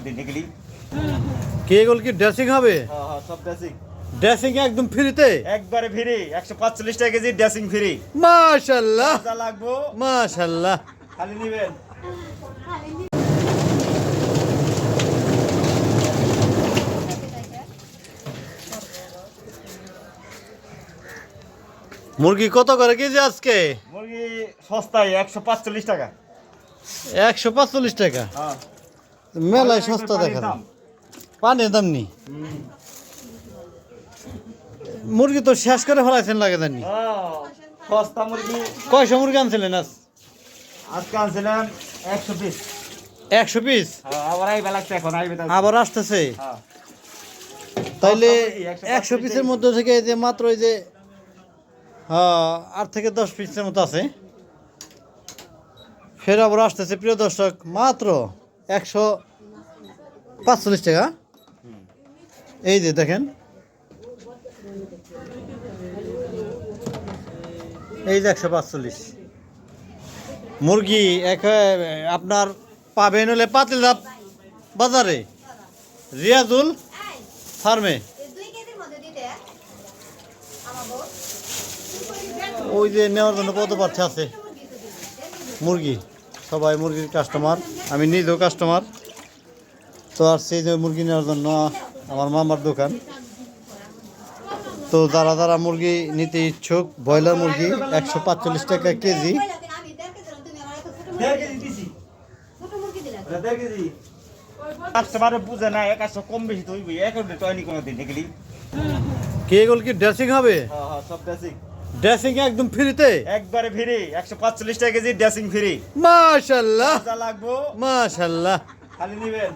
কোনোদিন দেখলি কে এগুলো কি? ড্রেসিং হবে? সব ড্রেসিং ড্রেসিং একদম ফ্রিতে? একবারে ফ্রি একশো পাঁচচল্লিশ টাকা কেজি ড্রেসিং ফ্রি। মাশাল্লাহ। যা লাগবো। মাশাল্লাহ। খালি নিবেন। মুরগি কত করে কেজি আজকে? মুরগি সস্তায় একশো পাঁচচল্লিশ টাকা। একশো পাঁচচল্লিশ টাকা। হ্যাঁ। মেলায় সস্তা দেখা দাম। পানির দাম নেই। মুরগি তো শেষ করে ফেলাইছেন লাগে জানি হ্যাঁ, সস্তা মুরগি। কয়শো মুরগি আনছিলেন আজ? আজকে আনছিলাম একশো পিস। একশো পিস? আবার আইবে লাগছে এখন আইবে আবার আসতেছে? হ্যাঁ। তাইলে একশো পিসের- মধ্যে থেকে এই যে মাত্র এই যে হ্যাঁ, আট থেকে দশ পিসের মতো আছে। ফের আবার আসতেছে প্রিয় দর্শক মাত্র একশো পাঁচচল্লিশ টাকা। এই যে দেখেন। এই যে একশো পাঁচচল্লিশ। মুরগি এক আপনার পাবেন হলে পাতিলদাপ বাজারে। রিয়াজুল ফার্মে। ওই যে নেওয়ার জন্য কত বাচ্চা আছে মুরগি। সবাই মুরগির কাস্টমার আমি নিজেও কাস্টমার তো আর সেই যে মুরগি নেওয়ার জন্য আমার মামার দোকান। তো যারা যারা মুরগি নিতে ইচ্ছুক ব্রয়লার মুরগি একশো পাঁচচল্লিশ টাকা কেজি। কে এগুলো কি ড্রেসিং হবে? হ্যাঁ হ্যাঁ সব ড্রেসিং ড্রেসিং একদম ফ্রিতে একবারে ফ্রি একশো পাঁচচল্লিশ টাকা কেজি ড্রেসিং ফ্রি মাশাল্লাহ যা লাগবো। মাশাল্লাহ খালি নিবেন।